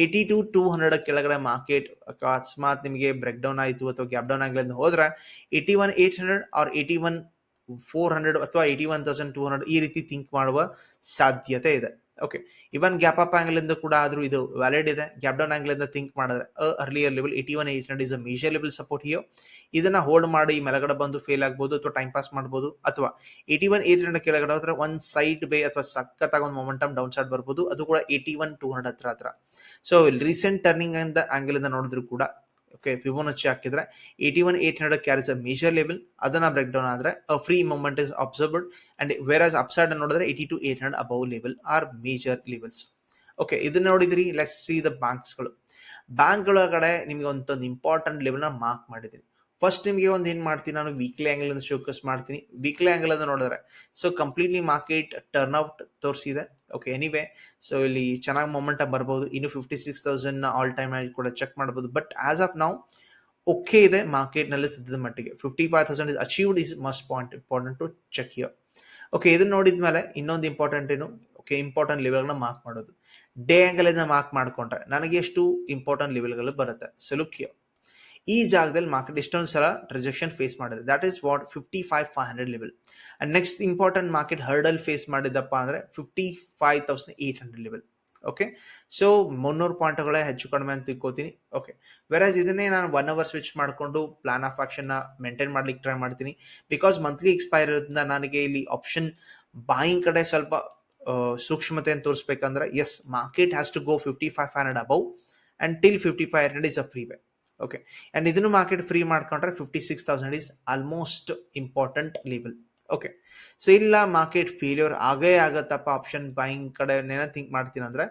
ಏಯ್ಟಿ ಟು ಟೂ ಹಂಡ್ರೆಡ್ ಕೆಳಗಡೆ ಮಾರ್ಕೆಟ್ ಅಕಸ್ಮಾತ್ ನಿಮಗೆ ಬ್ರೇಕ್ ಡೌನ್ ಆಯಿತು ಅಥವಾ ಗ್ಯಾಪ್ ಡೌನ್ ಆ್ಯಂಗಲಿಂದ ಹೋದ್ರೆ eighty one eight hundred or eighty one four hundred ಅಥವಾ eighty one thousand two hundred ಈ ರೀತಿ ಥಿಂಕ್ ಮಾಡುವ ಸಾಧ್ಯತೆ ಇದೆ. Okay even gap up angle ಇಂದ ಕೂಡ ಆದ್ರೂ ಇದು ವ್ಯಾಲಿಡ್ ಇದೆ. ಗ್ಯಾಪ್ ಡೌನ್ ಆಂಗಲ್ ಇಂದ ಥಿಂಕ್ ಮಾಡಿದ್ರೆ earlier level eighty one eight hundred is a major level support here ಇದನ್ನ ಹೋಲ್ಡ್ ಮಾಡಿ ಮೇಲಗಡೆ ಬಂದು ಫೇಲ್ ಆಗ್ಬೋದು ಅಥವಾ ಟೈಮ್ ಪಾಸ್ ಮಾಡ್ಬೋದು ಅಥವಾ ಏಯ್ಟಿ ಒನ್ ಏಟ್ ಹಂಡ್ರೆಡ್ ಕೆಳಗಡೆ ಹೋದ್ರೆ ಒಂದ್ ಸೈಡ್ ಬೇ ಅಥವಾ ಸಖತ್ತಾಗಿ ಒಂದು ಮೊಮೆಂಟಮ್ ಡೌನ್ ಸೈಡ್ ಬರ್ಬೋದು. ಅದು ಕೂಡ ಏಯ್ಟಿ ಒನ್ ಟೂ ಹಂಡ್ರೆಡ್ ಹತ್ರ ಹತ್ರ. ಸೊ ರೀಸೆಂಟ್ ಟರ್ನಿಂಗ್ ಆಂಗಲ್ ಇಂದ ನೋಡಿದ್ರು ಕೂಡ ಓಕೆ ಫಿಬೋನಚ್ಚಿ ಹಾಕಿದ್ರೆ eighty one eight hundred carries a major level ಅದನ್ನ ಬ್ರೇಕ್ ಡೌನ್ ಆದ್ರೆ a free movement is observed and whereas upside ನೋಡಿದ್ರೆ eighty two eight hundred above level or major levels okay ಇದನ್ನ ನೋಡಿದ್ರಿ less C the ಬ್ಯಾಂಕ್ಸ್ಗಳು ಬ್ಯಾಂಕ್ಗಳ ಕಡೆ ನಿಮಗೆ ಒಂದೊಂದು important ಲೆವೆಲ್ನ ಮಾರ್ಕ್ ಮಾಡಿದ್ದೀನಿ ಫಸ್ಟ್ ನಿಮಗೆ ಒಂದು ಏನು ಮಾಡ್ತೀನಿ ನಾನು? ವೀಕ್ಲಿ ಆಂಗಲ್ ಅಂತ ಶೋಕಸ್ ಮಾಡ್ತೀನಿ. ವೀಕ್ಲಿ ಆಂಗಲ್ ಅಂತ ನೋಡಿದ್ರೆ so completely market turn out ತೋರಿಸಿದೆ. ಓಕೆ ಎನಿವೇ ಸೊ ಇಲ್ಲಿ ಚೆನ್ನಾಗಿ ಮೊಮೆಂಟ ಬರ್ಬೋದು. ಇನ್ನು fifty six thousand all time ಕೂಡ ಚೆಕ್ ಮಾಡ್ಬೋದು. ಬಟ್ ಆಸ್ ಆಫ್ ನಾವು ಓಕೆ ಇದೆ ಮಾರ್ಕೆಟ್ನಲ್ಲಿ ಸದ್ಯದ ಮಟ್ಟಿಗೆ. Fifty five thousand is achieved is must point important to check here okay ಇದನ್ನ ನೋಡಿದ ಮೇಲೆ ಇನ್ನೊಂದು ಇಂಪಾರ್ಟೆಂಟ್ ಏನು? ಓಕೆ ಇಂಪಾರ್ಟೆಂಟ್ ಲೆವೆಲ್ನ ಮಾರ್ಕ್ ಮಾಡೋದು. ಡೇ ಆಂಗಲ್ ಇಂದ ಮಾರ್ಕ್ ಮಾಡ್ಕೊಂಡ್ರೆ ನನಗೆ ಎಷ್ಟು ಇಂಪಾರ್ಟೆಂಟ್ ಲೆವೆಲ್ಗಳು ಬರುತ್ತೆ? ಸೊ ಲುಕ್ ಈ ಜಾಗದಲ್ಲಿ ಮಾರ್ಕೆಟ್ ಇಷ್ಟೊಂದು ಸಲ ರಿಜೆಕ್ಷನ್ ಫೇಸ್ ಮಾಡಿದೆ. That is what fifty five five hundred level and next important market hurdle face ಮಾಡಿದಪ್ಪ ಅಂದರೆ fifty five thousand eight hundred level okay so ಮುನ್ನೂರು ಪಾಯಿಂಟ್ಗಳೇ ಹೆಚ್ಚು ಕಡಿಮೆ ಅಂತ ತಿಳ್ಕೊತೀನಿ. ಓಕೆ ವೆರಾಸ್ ಇದನ್ನೇ ನಾನು ಒನ್ ಅವರ್ ಸ್ವಿಚ್ ಮಾಡಿಕೊಂಡು ಪ್ಲಾನ್ ಆಫ್ ಆಕ್ಷನ್ನ ಮೇಂಟೈನ್ ಮಾಡ್ಲಿಕ್ಕೆ ಟ್ರೈ ಮಾಡ್ತೀನಿ. ಬಿಕಾಸ್ ಮಂತ್ಲಿ ಎಕ್ಸ್ಪೈರ್ ಇರೋದ್ರಿಂದ ನನಗೆ ಇಲ್ಲಿ ಆಪ್ಷನ್ ಬಾಯಿಂಗ್ ಕಡೆ ಸ್ವಲ್ಪ ಸೂಕ್ಷ್ಮತೆಯನ್ನು ತೋರಿಸ್ಬೇಕಂದ್ರೆ yes market has to go fifty five hundred above and till fifty five hundred is a free way okay and ಇದನ್ನು ಮಾರ್ಕೆಟ್ ಫ್ರೀ ಮಾಡ್ಕೊಂಡ್ರೆ fifty six thousand is almost important level okay so ಇಲ್ಲ market failure ಆಗೇ ಆಗತ್ತಪ್ಪ option buying ಕಡೆ ಏನೋ think ಮಾಡ್ತೀನಿ ಅಂದ್ರೆ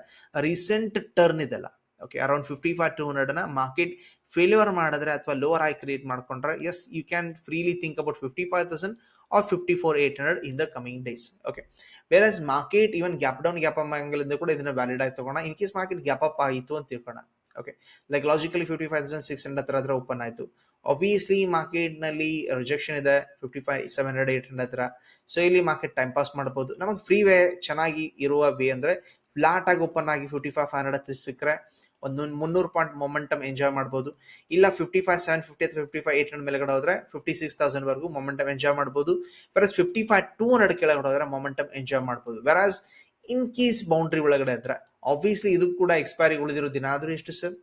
recent turn ಇದೆಲ್ಲ. Okay around fifty five two ಹಂಡ್ರೆಡ್ನ market failure ಮಾಡಿದ್ರೆ ಅಥವಾ ಲೋವರ್ ಆಗಿ ಕ್ರಿಯೇಟ್ ಮಾಡ್ಕೊಂಡ್ರೆ yes you can freely think about fifty five thousand or fifty four eight hundred in the coming days okay ಬೇರೆ market even gap down gap up angle ಇಂದ ಕೂಡ ಇದನ್ನ valid ಆಗಿ ತಗೋಣ. In case market gap up ಆಯಿತು ಅಂತ ತಿಳ್ಕೋಣ. Okay like logically fifty five thousand six hundred ಹತ್ರ ಹತ್ರ ಓಪನ್ ಆಯಿತು. ಆಬ್ವಿಯಸ್ಲಿ ಮಾರ್ಕೆಟ್ನಲ್ಲಿ ರಿಜೆಕ್ಷನ್ ಇದೆ fifty five seven hundred eight hundred ಹತ್ರ. ಸೊ ಇಲ್ಲಿ ಮಾರ್ಕೆಟ್ ಟೈಮ್ ಪಾಸ್ ಮಾಡ್ಬೋದು. ನಮಗೆ ಫ್ರೀ ವೇ ಚೆನ್ನಾಗಿ ಇರುವ ವೇ ಅಂದ್ರೆ ಫ್ಲಾಟ್ ಆಗಿ ಓಪನ್ ಆಗಿ ಫಿಫ್ಟಿ ಫೈವ್ ಫೈವ್ ಹಂಡ್ರೆಡ್ ಸಿಕ್ಕರೆ ಒಂದು ಮುನ್ನೂರು ಪಾಯಿಂಟ್ ಮೊಮೆಂಟಮ್ ಎಂಜಾಯ್ ಮಾಡ್ಬೋದು. ಇಲ್ಲ ಫಿಫ್ಟಿ ಫೈವ್ ಸೆವೆನ್ ಫಿಫ್ಟಿ ಅಥವಾ ಫಿಫ್ಟಿ ಫೈವ್ ಏಟ್ ಹಂಡ್ರೆಡ್ ಮೇಲೆಗಡೆ ಹೋದ್ರೆ ಫಿಫ್ಟಿ ಸಿಕ್ಸ್ ತೌಸಂಡ್ ವರೆಗೂ ಮೊಮೆಂಟಮ್ ಎಂಜಾಯ್ ಮಾಡ್ಬೋದು. Versus fifty five two hundred ಕೆಳಗಡೆ ಹೋದ್ರೆ ಮೊಮೆಂಟಮ್ ಎಂಜಾಯ್ ಮಾಡ್ಬೋದು. ವೆರಾಸ್ ಇನ್ ಕೇಸ್ ಬೌಂಡ್ರಿ ಒಳಗಡೆ ಹತ್ರ ಆಬ್ವಿಯಸ್ಲಿ ಇದು ಕೂಡ ಎಕ್ಸ್ಪೈರಿ ಉಳಿದಿರೋ ದಿನ ಆದ್ರೂ ಎಷ್ಟು ಸರ್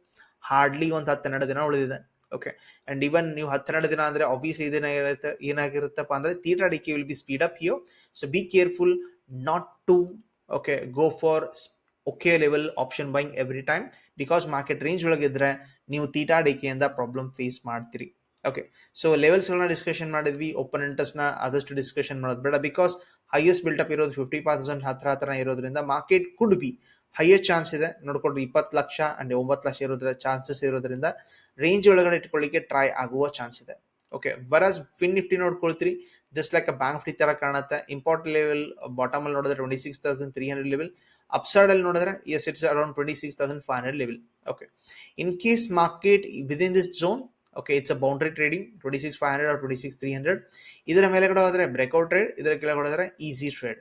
ಹಾರ್ಡ್ಲಿ ಒಂದು ಹತ್ತು ಹನ್ನೆರಡು ದಿನ ಉಳಿದಿದೆ. ಓಕೆ ಅಂಡ್ ಇವನ್ ನೀವು ಹತ್ತೆರಡು ದಿನ ಅಂದ್ರೆ ಆಬ್ವಿಯಸ್ಲಿ ಇದೇನಾಗಿರುತ್ತೆ ಏನಾಗಿರುತ್ತಪ್ಪ ಅಂದ್ರೆ theta decay will be speed up here so be careful not to okay go for okay level option buying every time because market range ಒಳಗಿದ್ರೆ ನೀವು ತೀಟಾ ಡಿಕೆಯಿಂದ ಪ್ರಾಬ್ಲಮ್ ಫೇಸ್ ಮಾಡ್ತೀರಿ. ಓಕೆ ಸೊ ಲೆವೆಲ್ಸ್ಗಳನ್ನ ಡಿಸ್ಕಷನ್ ಮಾಡಿದ್ವಿ ಓಪನ್ನ ಆದಷ್ಟು ಡಿಸ್ಕಷನ್ ಮಾಡೋದು ಬೇಡ because highest buildup ಇರೋದು ಫಿಫ್ಟಿ ಪರ್ಸೆಂಟ್ ಹತ್ರ ಹತ್ರ ಇರೋದ್ರಿಂದ market could be highest chance ಇದೆ. ನೋಡ್ಕೊಂಡು ಇಪ್ಪತ್ತು ಲಕ್ಷ ಅಂಡ್ ಒಂಬತ್ತು ಲಕ್ಷ ಇರೋದ್ರ ಚಾನ್ಸಸ್ ಇರೋದ್ರಿಂದ ರೇಂಜ್ ಒಳಗಡೆ ಇಟ್ಕೊಳ್ಳಿಕ್ಕೆ ಟ್ರೈ ಆಗುವ ಚಾನ್ಸ್ ಇದೆ. Okay ಬರಾಸ್ fin Nifty ನೋಡ್ಕೊಳ್ತೀರಿ just like a bank Nifty ತರ ಕಾಣುತ್ತೆ. ಇಂಪಾರ್ಟೆಂಟ್ ಲೆವೆಲ್ ಬಾಟಮ್ ಅಲ್ಲಿ ನೋಡಿದ್ರೆ twenty six thousand three hundred level upside ಅಲ್ಲಿ ನೋಡಿದ್ರೆ yes it's around twenty six thousand five hundred level okay in case market within this zone okay it's a boundary trading twenty six five hundred twenty six three hundred ಇದರ ಮೇಲೆಗಡೆ ಹೋದ್ರೆ breakout trade ಇದರ ಕೆಳಗಡೆ ಹೋದ್ರೆ easy trade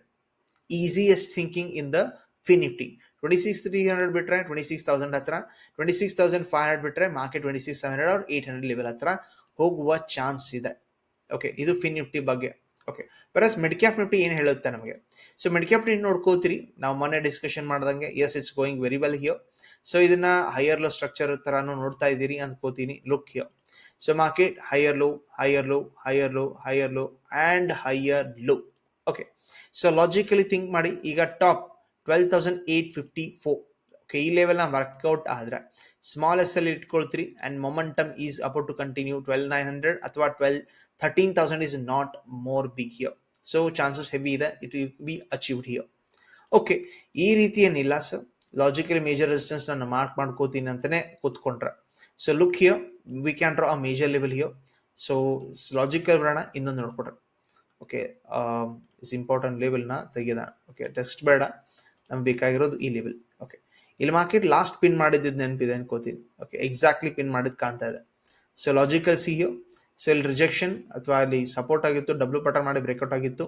easiest thinking in the Fin Nifty Nifty twenty six three hundred ಬಿಟ್ಟರೆ twenty six thousand ಹತ್ರ twenty six thousand five hundred ಬಿಟ್ರೆ market twenty six seven hundred or eight hundred level ಹತ್ರ ಹೋಗುವ chance ಇದೆ. Okay ಇದು fin Nifty ಬಗ್ಗೆ. Okay versus mid cap Nifty ಏನು ಹೇಳುತ್ತೆ ನಮಗೆ? ಸೊ ಮಿಡ್ ಕ್ಯಾಪ್ ನಿಫ್ಟಿ ನೋಡ್ಕೋತೀರಿ. ನಾವು ಮೊನ್ನೆ ಡಿಸ್ಕಷನ್ ಮಾಡ್ದಂಗೆ yes it's going very well here so ಇದನ್ನ ಹೈಯರ್ ಲೋ ಸ್ಟ್ರಕ್ಚರ್ ಥರನೂ ನೋಡ್ತಾ ಇದ್ದೀರಿ ಅನ್ಕೋತೀನಿ. Look here so market higher low higher low higher low higher low and higher low okay so logically think ಮಾಡಿ, ಈಗ top twelve thousand eight fifty four okay ಈ ಲೆವೆಲ್ನ work out ಆದ್ರೆ ಸ್ಮಾಲ್ ಎಸ್ ಅಲ್ಲಿ ಇಟ್ಕೊಳ್ತೀರಿ and momentum is about to continue twelve nine hundred ಅಥವಾ twelve thirteen thousand is not more big here so chances heavy ಇದೆ it will be achieved here okay ಈ ರೀತಿ ಏನಿಲ್ಲ sir logically major resistance ನಾನು mark ಮಾಡ್ಕೋತೀನಿ ಅಂತಲೇ ಕೂತ್ಕೊಂಡ್ರೆ. So look here we can draw a major level here so logical ಬರೋಣ ಇನ್ನೊಂದು ನೋಡ್ಕೊಡ್ರಿ ಓಕೆ ಇಸ್ ಇಂಪಾರ್ಟೆಂಟ್ ಲೆವೆಲ್ನ ತೆಗೆದ ಓಕೆ ಟೆಸ್ಟ್ ಬೇಡ ನಮ್ಗೆ ಬೇಕಾಗಿರೋದು ಈ ಲೆವೆಲ್ ಓಕೆ ಇಲ್ಲಿ ಮಾರ್ಕೆಟ್ ಲಾಸ್ಟ್ ಪಿನ್ ಮಾಡಿದ್ದು ನೆನಪಿದೆ ಅನ್ಕೋತೀನಿ ಓಕೆ ಎಕ್ಸಾಕ್ಟ್ಲಿ ಪಿನ್ ಮಾಡಿದ್ ಕಾಣ್ತಾ ಇದೆ ಸೊ ಲಾಜಿಕಲ್ ಸಿ ಸೊ ಇಲ್ಲಿ ರಿಜೆಕ್ಷನ್ ಅಥವಾ ಅಲ್ಲಿ ಸಪೋರ್ಟ್ ಆಗಿತ್ತು ಡಬ್ಲ್ಯೂ ಪಟರ್ ಮಾಡಿ ಬ್ರೇಕ್ಔಟ್ ಆಗಿತ್ತು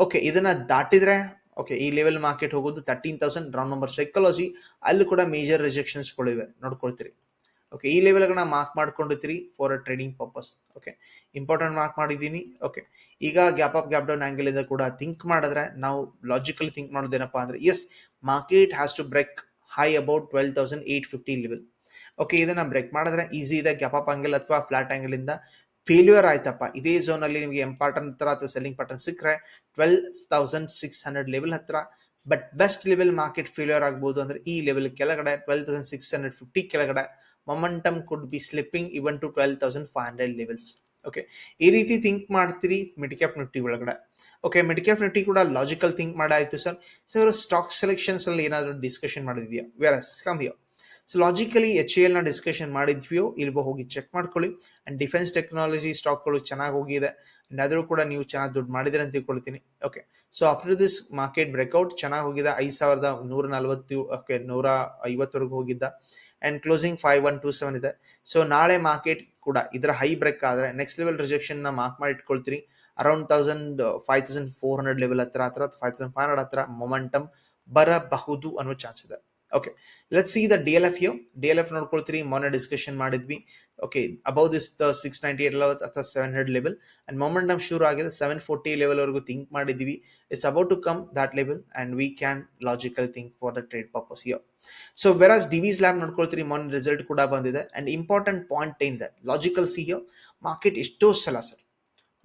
ಓಕೆ ಇದನ್ನ ದಾಟಿದ್ರೆ ಓಕೆ ಈ ಲೆವೆಲ್ ಮಾರ್ಕೆಟ್ ಹೋಗೋದು thirteen thousand round number psychology ಅಲ್ಲಿ ಕೂಡ ಮೇಜರ್ ರಿಜೆಕ್ಷನ್ಸ್ಗಳಿವೆ ನೋಡ್ಕೊಳ್ತೀರಿ ಓಕೆ ಈ ಲೆವೆಲ್ಗಳನ್ನ mark ಮಾಡ್ಕೊಂಡಿರ್ತೀರಿ for a trading purpose okay important mark ಮಾಡಿದ್ದೀನಿ. ಓಕೆ ಈಗ gap up gap down angle ಇಂದ ಕೂಡ ಥಿಂಕ್ ಮಾಡಿದ್ರೆ ನಾವು ಲಾಜಿಕಲಿ ಥಿಂಕ್ ಮಾಡೋದೇನಪ್ಪ ಅಂದ್ರೆ yes market has to break high about twelve thousand eight fifty level okay ಇದನ್ನ ಬ್ರೇಕ್ ಮಾಡಿದ್ರೆ ಈಸಿ ಇದೆ ಗ್ಯಾಪ್ ಅಪ್ ಆಂಗಲ್ ಅಥವಾ ಫ್ಲಾಟ್ ಆಂಗಲ್ ಇಂದ ಫೇಲ್ಯೂರ್ ಆಯ್ತಪ್ಪ. ಇದೇ ಝೋನ್ ಅಲ್ಲಿ ನಿಮಗೆ ಪ್ಯಾಟರ್ನ್ ಹತ್ರ ಅಥವಾ ಸೆಲ್ಲಿಂಗ್ ಪ್ಯಾಟರ್ನ್ ಸಿಕ್ಕರೆ twelve thousand six hundred level ಹತ್ರ. But best level market failure ಆಗ್ಬೋದು ಅಂದ್ರೆ ಈ ಲೆವೆಲ್ ಕೆಳಗಡೆ twelve thousand six hundred fifty ಕೆಳಗಡೆ. Momentum could be slipping even to twelve thousand five hundred levels okay ಈ ರೀತಿ ಥಿಂಕ್ ಮಾಡ್ತೀರಿ ಮಿಡ್ ಕ್ಯಾಪ್ ನಿಫ್ಟಿ ಒಳಗಡೆ. ಓಕೆ ಮಿಡ್ ಕ್ಯಾಪ್ ನಿಫ್ಟಿ ಕೂಡ ಲಾಜಿಕಲ್ ಥಿಂಕ್ ಮಾಡಾಯ್ತು ಸರ್. ಸರ್ ಸ್ಟಾಕ್ ಸೆಲೆಕ್ಷನ್ಸ್ ಅಲ್ಲಿ ಏನಾದರೂ discussion ಮಾಡಿದ್ಯಾ? ವೇರಸ್ ಕಮ್ಮಿಯೋ ಸೊ ಲಾಜಿಕಲಿ ಎಚ್ ಎಲ್ನ ಡಿಸ್ಕಷನ್ ಮಾಡಿದ್ವಿಯೋ, ಇಲ್ವೋ ಹೋಗಿ ಚೆಕ್ ಮಾಡ್ಕೊಳ್ಳಿ. ಅಂಡ್ ಡಿಫೆನ್ಸ್ ಟೆಕ್ನಾಲಜಿ ಸ್ಟಾಕ್ಗಳು ಚೆನ್ನಾಗಿ ಹೋಗಿದೆ. ಅಂಡ್ ಆದರೂ ಕೂಡ ನೀವು ಚೆನ್ನಾಗಿ ದುಡ್ಡು ಮಾಡಿದ್ರೆ ಅಂತ ತಿಳ್ಕೊಳ್ತೀನಿ. Okay so after this market breakout ಚೆನ್ನಾಗಿ ಹೋಗಿದೆ. ಐದು ಸಾವಿರದ ನೂರ ನಲವತ್ತು ಓಕೆ ನೂರ ಐವತ್ತವರೆಗೂ ಹೋಗಿದ್ದ. And closing five one two seven ಇದೆ. ಸೊ ನಾಳೆ ಮಾರ್ಕೆಟ್ ಕೂಡ ಇದರ ಹೈ ಬ್ರೇಕ್ ಆದ್ರೆ ನೆಕ್ಸ್ಟ್ ಲೆವೆಲ್ ರಿಜೆಕ್ಷನ್ನ ಮಾರ್ಕ್ ಮಾಡಿ ಇಟ್ಕೊಳ್ತೀರಿ. Around thousand five thousand four hundred level ಹತ್ರ ಹತ್ರ ಫೈವ್ ತೌಸಂಡ್ ಫೈವ್ ಹಂಡ್ರೆಡ್ ಹತ್ರ ಮೊಮೆಂಟಮ್ ಬರಬಹುದು ಅನ್ನೋ ಚಾನ್ಸ್ ಇದೆ. Okay let D L F you D L F ನೋಡ್ಕೊಳ್ತೀರಿ. ಮೊನ್ನೆ ಡಿಸ್ಕಷನ್ ಮಾಡಿದ್ವಿ. Okay above this the six ninety eight level or seven hundred level and momentum sure ಆಗಿದೆ. Seven forty level ವರೆಗೂ think ಮಾಡಿದ್ವಿ it's about to come that level and we can logical think for the trade purpose yo so ವೆರಾಸ್ Divi's lab ನೋಡ್ಕೊಳ್ತೀರಿ, ಮೊನ್ನೆ result ಕೂಡ ಬಂದಿದೆ. And important point ಏನಿದೆ logical see ಯೋ market ಎಷ್ಟೋ ಸಲ ಸರ್?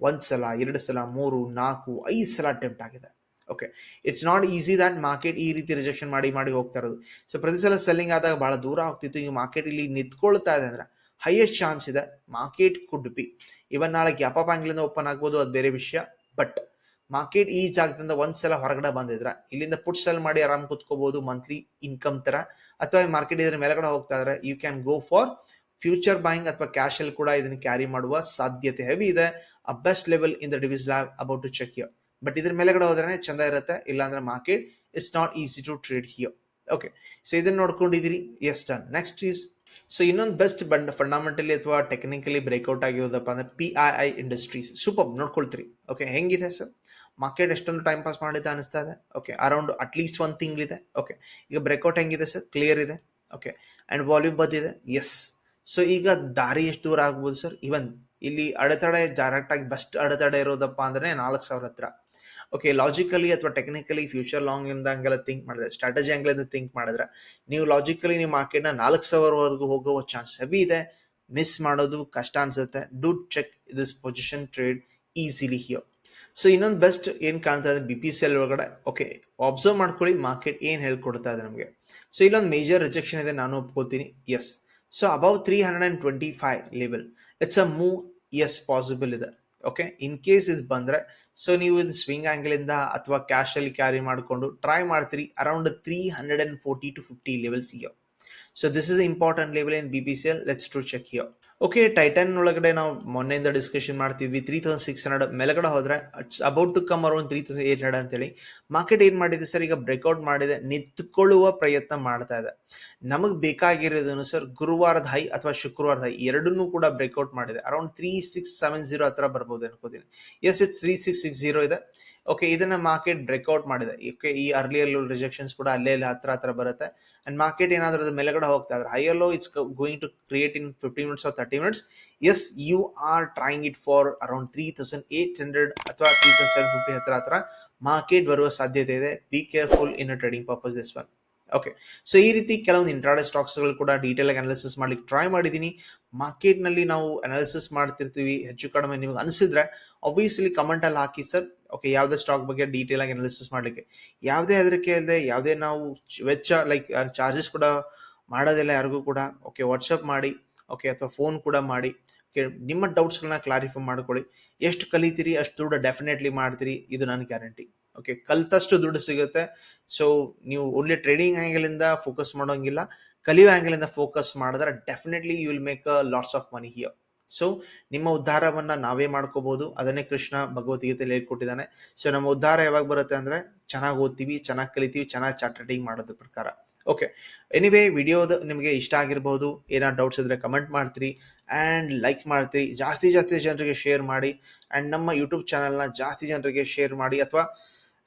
ಒಂದ್ ಸಲ ಎರಡು ಸಲ, ಮೂರು, ನಾಲ್ಕು, ಐದು ಸಲ ಅಟೆಂಪ್ಟ್ ಆಗಿದೆ. Okay it's not easy that market ಈ ರೀತಿ ರಿಜೆಕ್ಷನ್ ಮಾಡಿ ಮಾಡಿ ಹೋಗ್ತಾ ಇರೋದು. ಸೊ ಪ್ರತಿ ಸಲ ಸೆಲ್ಲಿಂಗ್ ಆದಾಗ ಬಹಳ ದೂರ ಆಗ್ತಿತ್ತು. ಈ ಮಾರ್ಕೆಟ್ ಇಲ್ಲಿ ನಿಂತ್ಕೊಳ್ತಾ ಇದೆ ಅಂದ್ರೆ ಹೈಯೆಸ್ಟ್ ಚಾನ್ಸ್ ಇದೆ ಮಾರ್ಕೆಟ್ ಕುಡ್ ಬಿ ಇವನ್ ನಾಳೆ ಗ್ಯಾಪ್ ಅಪ್ ಆಂಗ್ಲಿಂದ ಓಪನ್ ಆಗ್ಬೋದು, ಅದು ಬೇರೆ ವಿಷಯ. ಬಟ್ ಮಾರ್ಕೆಟ್ ಈ ಜಾಗದಿಂದ ಒಂದ್ಸಲ ಹೊರಗಡೆ ಬಂದಿದ್ರ, ಇಲ್ಲಿಂದ ಪುಟ್ ಸೆಲ್ ಮಾಡಿ ಆರಾಮ್ ಕುತ್ಕೋಬಹುದು ಮಂತ್ಲಿ ಇನ್ಕಮ್ ತರ. ಅಥವಾ ಮಾರ್ಕೆಟ್ ಇದ್ರ ಮೇಲ್ಗಡೆ ಹೋಗ್ತಾ ಇದ್ರೆ you can go for future buying ಅಥವಾ ಕ್ಯಾಶ್ ಅಲ್ಲಿ ಕೂಡ ಇದನ್ನ ಕ್ಯಾರಿ ಮಾಡುವ ಸಾಧ್ಯತೆ ಹೆವಿ ಇದೆ. A best level in the Divi's lab about to check here but ಇದ್ರ ಮೇಲೆಗಡೆ ಹೋದ್ರೆ ಚಂದ ಇರುತ್ತೆ. ಇಲ್ಲಾಂದ್ರೆ market it's not easy to trade here okay so ಇದನ್ನ ನೋಡ್ಕೊಂಡಿದ್ದೀರಿ yes done next is so ಇನ್ನೊಂದು ಬೆಸ್ಟ್ ಬಂಡ್ ಫಂಡಮೆಂಟಲಿ ಅಥವಾ ಟೆಕ್ನಿಕಲಿ ಬ್ರೇಕ್ಔಟ್ ಆಗಿರೋದಪ್ಪ ಅಂದ್ರೆ P I I industries super ನೋಡ್ಕೊಳ್ತೀರಿ. Okay ಹೆಂಗಿದೆ ಸರ್? ಮಾರ್ಕೆಟ್ ಎಷ್ಟೊಂದು ಟೈಮ್ ಪಾಸ್ ಮಾಡಿದೆ ಅನಿಸ್ತಾ ಇದೆ. ಓಕೆ ಅರೌಂಡ್ ಅಟ್ಲೀಸ್ಟ್ ಒಂದು ತಿಂಗಳಿದೆ. ಓಕೆ ಈಗ ಬ್ರೇಕ್ಔಟ್ ಹೆಂಗಿದೆ ಸರ್? ಕ್ಲಿಯರ್ ಇದೆ. ಓಕೆ ಅಂಡ್ ವಾಲ್ಯೂಮ್ ಬಂದಿದೆ. ಎಸ್ ಸೊ ಈಗ ದಾರಿ ಎಷ್ಟು ದೂರ ಆಗ್ಬೋದು ಸರ್? ಇವನ್ ಇಲ್ಲಿ ಅಡೆತಡೆ ಡೈರೆಕ್ಟ್ ಆಗಿ ಬೆಸ್ಟ್ ಅಡೆತಡೆ ಇರೋದಪ್ಪ ಅಂದ್ರೆ ನಾಲ್ಕು ಸಾವಿರ ಹತ್ರ. ಓಕೆ ಲಾಜಿಕಲಿ ಅಥವಾ ಟೆಕ್ನಿಕಲಿ ಫ್ಯೂಚರ್ ಲಾಂಗ್ ಇಂದ ಹಂಗೆಲ್ಲ ಥಿಂಕ್ ಮಾಡಿದ್ರೆ ಸ್ಟ್ರಾಟಜಿ ಅಂಗ್ಲಿಂದ ಥಿಂಕ್ ಮಾಡಿದ್ರೆ, ನೀವು ಲಾಜಿಕಲಿ ನೀವು ಮಾರ್ಕೆಟ್ನ ನಾಲ್ಕು ಸಾವಿರವರೆಗೂ ಹೋಗುವ ಚಾನ್ಸ್ ಹೆವಿ ಇದೆ. ಮಿಸ್ ಮಾಡೋದು ಕಷ್ಟ ಅನ್ಸುತ್ತೆ. Do check this position trade easily here so ಇನ್ನೊಂದು ಬೆಸ್ಟ್ ಏನ್ ಕಾಣ್ತಾ ಇದೆ? ಬಿ ಪಿ ಸಿ ಎಲ್ ಒಳಗಡೆ. ಓಕೆ ಅಬ್ಸರ್ವ್ ಮಾಡ್ಕೊಳ್ಳಿ ಮಾರ್ಕೆಟ್ ಏನ್ ಹೇಳ್ಕೊಡ್ತಾ ಇದೆ ನಮಗೆ. ಸೊ ಇಲ್ಲೊಂದು ಮೇಜರ್ ರಿಜೆಕ್ಷನ್ ಇದೆ, ನಾನು ಒಪ್ಕೋತೀನಿ. Yes so above three hundred and twenty five level it's a move is possible ಇದೆ ಓಕೆ ಇನ್ ಕೇಸ್ ಇದು ಬಂದ್ರೆ ಸೊ ನೀವು ಇದು ಸ್ವಿಂಗ್ ಆಂಗಲ್ ಇಂದ ಅಥವಾ ಕ್ಯಾಶ್ ಅಲ್ಲಿ ಕ್ಯಾರಿ ಮಾಡಿಕೊಂಡು ಟ್ರೈ ಮಾಡ್ತೀರಿ around three hundred and forty to fifty levels here so this is important level in B B C L let's to check here okay Titan ಒಳಗಡೆ ನಾವು ಮೊನ್ನೆಯಿಂದ ಡಿಸ್ಕಷನ್ ಮಾಡ್ತಿದ್ವಿ. Three thousand six hundred ಮೇಲಗಡೆ ಹೋದ್ರೆ it's about to come around three thousand eight hundred ಅಂತೇಳಿ. Market ಏನ್ ಮಾಡಿದೆ sir ಈಗ ಬ್ರೇಕ್ಔಟ್ ಮಾಡಿದೆ. ನಿಂತ್ಕೊಳ್ಳುವ ಪ್ರಯತ್ನ ಮಾಡ್ತಾ ಇದೆ. ನಮಗೆ ಬೇಕಾಗಿರೋದನ್ನು ಸರ್ ಗುರುವಾರದ ಹೈ ಅಥವಾ ಶುಕ್ರವಾರದ ಹೈ ಎರಡನ್ನೂ ಕೂಡ ಬ್ರೇಕ್ಔಟ್ ಮಾಡಿದೆ. Around three six seven zero ಹತ್ರ ಬರ್ಬೋದು ಅನ್ಕೋತೀನಿ. Yes it's three six six zero ಇದೆ. ಓಕೆ ಇದನ್ನ ಮಾರ್ಕೆಟ್ ಬ್ರೇಕ್ಔಟ್ ಮಾಡಿದೆ. ಓಕೆ ಈ ಅರ್ಲಿಯರ್ ರಿಜೆಕ್ಷನ್ಸ್ ಕೂಡ ಅಲ್ಲೇ ಅಲ್ಲಿ ಹತ್ರ ಹತ್ರ ಬರುತ್ತೆ. ಅಂಡ್ ಮಾರ್ಕೆಟ್ ಏನಾದ್ರೂ ಅದ್ರ ಮೇಲೆಗಡೆ ಹೋಗ್ತಾ ಇದ್ರೆ higher low it's going to create in fifty minutes or thirty minutes yes you are trying it for around three thousand eight hundred ಅಥವಾ ತ್ರೀ ತೌಸಂಡ್ ಸೆವೆನ್ ಫಿಫ್ಟಿ ಹತ್ರ ಹತ್ರ ಮಾರ್ಕೆಟ್ ಬರುವ ಸಾಧ್ಯತೆ ಇದೆ. Be careful in trading purpose this one okay so ಈ ರೀತಿ ಕೆಲವೊಂದು intraday ಸ್ಟಾಕ್ಸ್ಗಳು ಕೂಡ ಡೀಟೇಲ್ ಆಗಿ ಅನಾಲಿಸಿಸ್ ಮಾಡ್ಲಿಕ್ಕೆ ಟ್ರೈ ಮಾಡಿದ್ದೀನಿ. ಮಾರ್ಕೆಟ್ನಲ್ಲಿ ನಾವು ಅನಾಲಿಸಿಸ್ ಮಾಡ್ತಿರ್ತೀವಿ. ಹೆಚ್ಚು ಕಡಿಮೆ ನಿಮ್ಗೆ ಅನಿಸಿದ್ರೆ ಆಬ್ವಿಯಸ್ಲಿ ಕಮೆಂಟಲ್ಲಿ ಹಾಕಿ ಸರ್ ಓಕೆ ಯಾವುದೇ ಸ್ಟಾಕ್ ಬಗ್ಗೆ ಡೀಟೇಲ್ ಆಗಿ ಅನಾಲಿಸಿಸ್ ಮಾಡ್ಲಿಕ್ಕೆ. ಯಾವುದೇ ಅದಕ್ಕೆ ಇಲ್ಲದೆ ಯಾವುದೇ ನಾವು ವೆಚ್ಚ ಲೈಕ್ ಚಾರ್ಜಸ್ ಕೂಡ ಮಾಡೋದಿಲ್ಲ ಯಾರಿಗೂ ಕೂಡ. ಓಕೆ ವಾಟ್ಸಪ್ ಮಾಡಿ ಓಕೆ ಅಥವಾ ಫೋನ್ ಕೂಡ ಮಾಡಿ. ನಿಮ್ಮ ಡೌಟ್ಸ್ಗಳನ್ನ ಕ್ಲಾರಿಫೈ ಮಾಡ್ಕೊಳ್ಳಿ. ಎಷ್ಟು ಕಲಿತೀರಿ, ಅಷ್ಟು ದುಡ್ಡು ಡೆಫಿನೆಟ್ಲಿ ಮಾಡ್ತೀರಿ, ಇದು ನನ್ನ ಗ್ಯಾರಂಟಿ ಓಕೆ ಕಲ್ತಷ್ಟು ದುಡ್ಡು ಸಿಗುತ್ತೆ. ಸೊ ನೀವು ಓನ್ಲಿ ಟ್ರೇಡಿಂಗ್ ಆಂಗಲ್ ಇಂದ ಫೋಕಸ್ ಮಾಡೋಂಗಿಲ್ಲ. ಕಲಿಯೋ ಆಂಗಲ್ ಇಂದ ಫೋಕಸ್ ಮಾಡಿದ್ರೆ definitely you will make lots of money here so ನಿಮ್ಮ ಉದ್ಧಾರವನ್ನ ನಾವೇ ಮಾಡ್ಕೋಬಹುದು ಅದನ್ನೇ ಕೃಷ್ಣ ಭಗವದ್ಗೀತೆಯಲ್ಲಿ ಹೇಳ್ಕೊಟ್ಟಿದ್ದಾನೆ. ಸೊ ನಮ್ಮ ಉದ್ಧಾರ ಯಾವಾಗ ಬರುತ್ತೆ ಅಂದ್ರೆ ಚೆನ್ನಾಗಿ ಓದ್ತೀವಿ, ಚೆನ್ನಾಗಿ ಕಲಿತೀವಿ, ಚೆನ್ನಾಗಿ ಚಾರ್ಟೆಟಿಂಗ್ ಮಾಡೋದ್ರ ಪ್ರಕಾರ. ಓಕೆ ಎನಿವೇ ವಿಡಿಯೋದ ನಿಮಗೆ ಇಷ್ಟ ಆಗಿರ್ಬೋದು. ಏನಾದ್ರು ಡೌಟ್ಸ್ ಇದ್ರೆ ಕಮೆಂಟ್ ಮಾಡ್ತೀರಿ. ಆ್ಯಂಡ್ ಲೈಕ್ ಮಾಡ್ತೀರಿ. ಜಾಸ್ತಿ ಜಾಸ್ತಿ ಜನರಿಗೆ ಶೇರ್ ಮಾಡಿ. ಆ್ಯಂಡ್ ನಮ್ಮ ಯೂಟ್ಯೂಬ್ ಚಾನಲ್ನ ಜಾಸ್ತಿ ಜನರಿಗೆ ಶೇರ್ ಮಾಡಿ ಅಥವಾ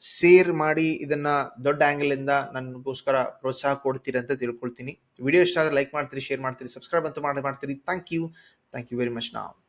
ಶೇರ್ ಮಾಡಿ ಇದನ್ನ ದೊಡ್ಡ ಆಂಗಲ್ ಇಂದ ನನಗೋಸ್ಕರ ಪ್ರೋತ್ಸಾಹ ಕೊಡ್ತೀರಿ ಅಂತ ತಿಳ್ಕೊಳ್ತೀನಿ. ವಿಡಿಯೋ ಇಷ್ಟ ಆದ್ರೆ ಲೈಕ್ ಮಾಡ್ತೀರಿ ಶೇರ್ ಮಾಡ್ತೀರಿ ಸಬ್ಸ್ಕ್ರೈಬ್ ಅಂತೂ ಮಾಡಿ ಮಾಡ್ತೀರಿ. Thank you thank you very much ನಾವು